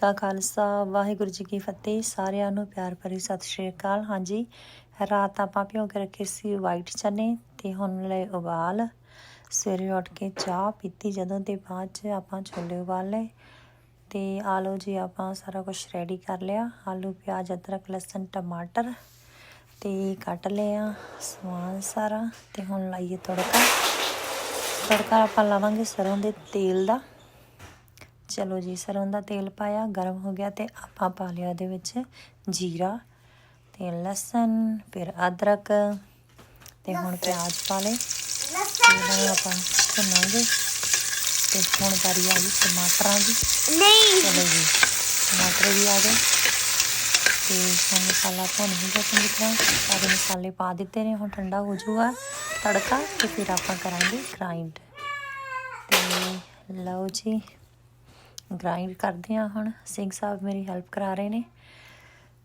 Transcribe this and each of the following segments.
ਕਾ ਖਾਲਸਾ, ਵਾਹਿਗੁਰੂ ਜੀ ਕੀ ਫਤਿਹ। ਸਾਰਿਆਂ ਨੂੰ ਪਿਆਰ ਭਰੀ ਸਤਿ ਸ਼੍ਰੀ ਅਕਾਲ। ਹਾਂਜੀ, ਰਾਤ ਆਪਾਂ ਭਿਓ ਕੇ ਰੱਖੇ ਸੀ ਵਾਈਟ ਚਨੇ ਤੇ ਹੁਣ ਲੈ ਉਬਾਲ। ਸਵੇਰੇ ਉੱਠ ਕੇ ਚਾਹ ਪੀਤੀ, ਜਦੋਂ ਤੇ ਬਾਅਦ ਚ ਆਪਾਂ ਛੋਲੇ ਉਬਾਲ ਲਏ ਤੇ ਆ ਜੀ ਆਪਾਂ ਸਾਰਾ ਕੁਝ ਰੈਡੀ ਕਰ ਲਿਆ। ਆਲੂ, ਪਿਆਜ਼, ਅਦਰਕ, ਲਸਣ, ਟਮਾਟਰ ਤੇ ਕੱਟ ਲਿਆ ਸਮਾਨ ਸਾਰਾ ਤੇ ਹੁਣ ਲਾਈਏ ਤੜਕਾ। ਤੜਕਾ ਆਪਾਂ ਲਾਵਾਂਗੇ ਸਰੋਂ ਦੇ ਤੇਲ ਦਾ। ਚਲੋ ਜੀ ਸਰੋਂ ਦਾ ਤੇਲ ਪਾਇਆ ਗਰਮ ਹੋ ਗਿਆ ਤੇ ਆਪਾਂ ਪਾ ਲਿਆ ਉਹਦੇ ਵਿੱਚ ਜੀਰਾ ਤੇ ਲਸਣ ਫਿਰ ਅਦਰਕ ਤੇ ਹੁਣ ਪਿਆਜ਼ ਪਾ ਇਹਨਾਂ ਨੂੰ ਆਪਾਂ ਭੁੰਨਾਂਗੇ ਤੇ ਹੁਣ ਵਾਰੀ ਆ ਗਈ ਟਮਾਟਰਾਂ ਦੀ। ਨਹੀਂ। ਚਲੋ ਜੀ ਟਮਾਟਰ ਵੀ ਆ ਗਏ ਤੇ ਹੁਣ ਮਸਾਲਾ ਭੁੰਨ ਹੋ ਗਿਆ ਚੰਗੀ ਤਰ੍ਹਾਂ। ਸਾਰੇ ਮਸਾਲੇ ਪਾ ਦਿੱਤੇ ਨੇ ਹੁਣ ਠੰਡਾ ਹੋ ਜਾਊਗਾ ਤੜਕਾ ਤੇ ਫਿਰ ਆਪਾਂ ਕਰਾਂਗੇ ਗ੍ਰਾਈਂਡ ਤੇ ਲਓ ਜੀ ਗ੍ਰਾਈਂਡ ਕਰਦੇ ਆ ਹੁਣ। ਸਿੰਘ ਸਾਹਿਬ ਮੇਰੀ ਹੈਲਪ ਕਰਾ ਰਹੇ ਨੇ।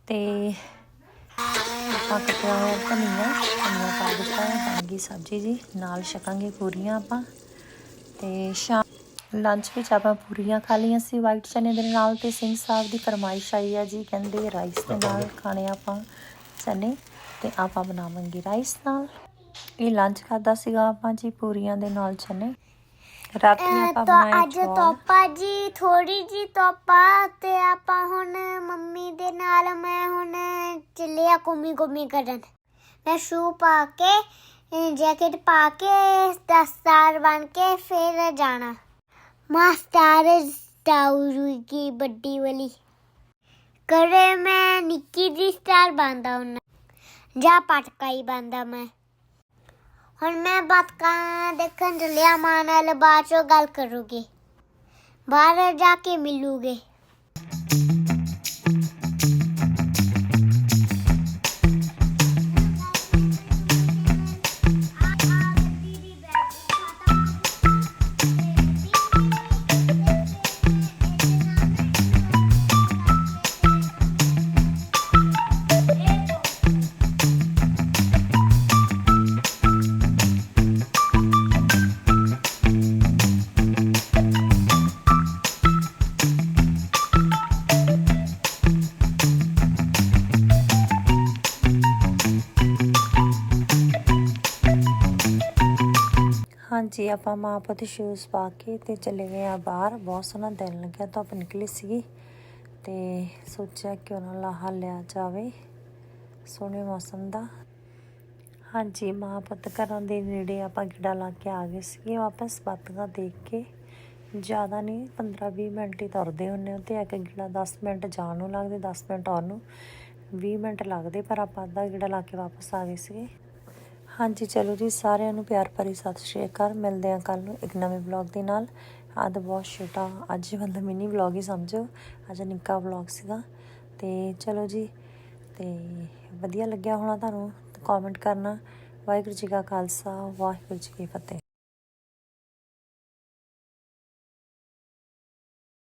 ਤੇ ਆਪਾਂ ਕੱਟਿਆ ਹੋਇਆ ਧਨੀਆ ਧਨੀਆ ਪਾ ਦਿੱਤਾ ਹੈ। ਗਈ ਸਬਜ਼ੀ ਜੀ। ਨਾਲ ਛਕਾਂਗੇ ਪੂਰੀਆਂ ਆਪਾਂ। ਤੇ ਸ਼ਾਮ ਲੰਚ ਵਿੱਚ ਆਪਾਂ ਪੂਰੀਆਂ ਖਾ ਲਈਆਂ ਸੀ। ਵਾਈਟ ਚਨੇ ਦੇ ਨਾਲ ਤੇ ਸਿੰਘ ਸਾਹਿਬ ਦੀ ਫਰਮਾਇਸ਼ ਆਈ ਆ ਜੀ। ਕਹਿੰਦੇ ਰਾਈਸ ਦੇ ਨਾਲ ਖਾਣੇ ਆਪਾਂ ਚਨੇ ਤੇ ਆਪਾਂ ਬਣਾਵਾਂਗੇ ਰਾਈਸ ਨਾਲ। ਇਹ ਲੰਚ ਖਾਦਾ ਸੀਗਾ ਆਪਾਂ ਜੀ ਪੂਰੀਆਂ ਦੇ ਨਾਲ ਚਨੇ। ਰਾਤੀ ਆਪਾਂ ਤਾਂ ਅੱਜ ਤੋਪਾ ਜੀ ਥੋੜੀ ਜੀ ਤੋਪਾ ਤੇ ਆਪਾਂ ਹੁਣ ਮੰਮੀ ਦੇ ਨਾਲ ਮੈਂ ਹੁਣ ਚੱਲਿਆ ਘੁੰਮੀ ਘੁੰਮੀ ਕਰਨ। ਮੈਂ ਸ਼ੂ ਪਾ ਕੇ ਜੈਕਟ ਪਾ ਕੇ ਦਸਤਾਰ ਬਣ ਕੇ ਫਿਰ ਜਾਣਾ। ਮਾਸਟਰ ਸਟਾਰੂ ਕੀ ਵੱਡੀ ਵਾਲੀ। ਕਰੇ ਮੈਂ ਨਿੱਕੀ ਜੀ ਸਟਾਰ ਬੰਦਾ ਹੁਣ ਜਾ ਪਟਕਾ ਹੀ ਬੰਦਾ ਮੈਂ। ਹੁਣ ਮੈਂ ਬਤਕਾਂ ਦੇਖਣ ਚੱਲਿਆ ਮਾਂ ਨਾਲ ਬਾਅਦ ਚੋਂ ਗੱਲ ਕਰੂਗੀ। ਬਾਹਰ ਜਾ ਕੇ ਮਿਲੂਗੇ। ਹਾਂਜੀ, ਆਪਾਂ ਮਾਂ ਪੁੱਤ ਸ਼ੂਜ਼ ਪਾ ਕੇ ਤੇ ਚਲੇ ਗਏ ਆ ਬਾਹਰ। ਬਹੁਤ ਸੋਹਣਾ ਦਿਨ ਲੱਗਿਆ ਧੁੱਪ ਨਿਕਲੀ ਸੀਗੀ ਤੇ ਸੋਚਿਆ ਕਿ ਉਹਨਾਂ ਲਾਹਾ ਲਿਆ ਜਾਵੇ ਸੋਹਣੇ ਮੌਸਮ ਦਾ। ਹਾਂਜੀ ਮਾਂ ਪੁੱਤ ਘਰਾਂ ਦੇ ਨੇੜੇ ਆਪਾਂ ਗਿੜਾ ਲਾ ਕੇ ਆ ਗਏ ਸੀਗੇ। ਵਾਪਸ ਬੱਤਗਾ ਦੇਖ ਕੇ ਜ਼ਿਆਦਾ ਨਹੀਂ 15-20 ਮਿੰਟ ਹੀ ਤੁਰਦੇ ਹੁੰਨੇ ਆ ਤੇ ਇੱਕ ਗਿੜਾ 10 ਮਿੰਟ ਜਾਣ ਨੂੰ ਲੱਗਦੇ 10 ਮਿੰਟ ਆਉਣ ਨੂੰ 20 ਮਿੰਟ ਲੱਗਦੇ, ਪਰ ਆਪਾਂ ਅੱਧਾ ਗਿੜਾ ਲਾ ਕੇ ਵਾਪਸ ਆ ਗਏ ਸੀਗੇ। ਹਾਂਜੀ, ਚਲੋ ਜੀ, ਸਾਰਿਆਂ ਨੂੰ ਪਿਆਰ ਭਰੀ ਸਤਿ ਸ਼੍ਰੀ ਅਕਾਲ। ਮਿਲਦੇ ਹਾਂ ਕੱਲ ਨੂੰ ਇੱਕ ਨਵੇਂ ਵਲੌਗ ਦੇ ਨਾਲ। ਅੱਜ ਬਹੁਤ ਛੋਟਾ ਅੱਜ ਮਤਲਬ ਮਿਨੀ ਵਲੌਗ ਹੀ ਸਮਝੋ। ਅੱਜ ਨਿੱਕਾ ਵਲੌਗ ਸੀਗਾ। ਤੇ ਚਲੋ ਜੀ, ਤੇ ਵਧੀਆ ਲੱਗਿਆ ਹੋਣਾ ਤੁਹਾਨੂੰ ਕਮੈਂਟ ਕਰਨਾ। ਵਾਹਿਗੁਰੂ ਜੀ ਕਾ ਖਾਲਸਾ, ਵਾਹਿਗੁਰੂ ਜੀ ਕੀ ਫਤਿਹ।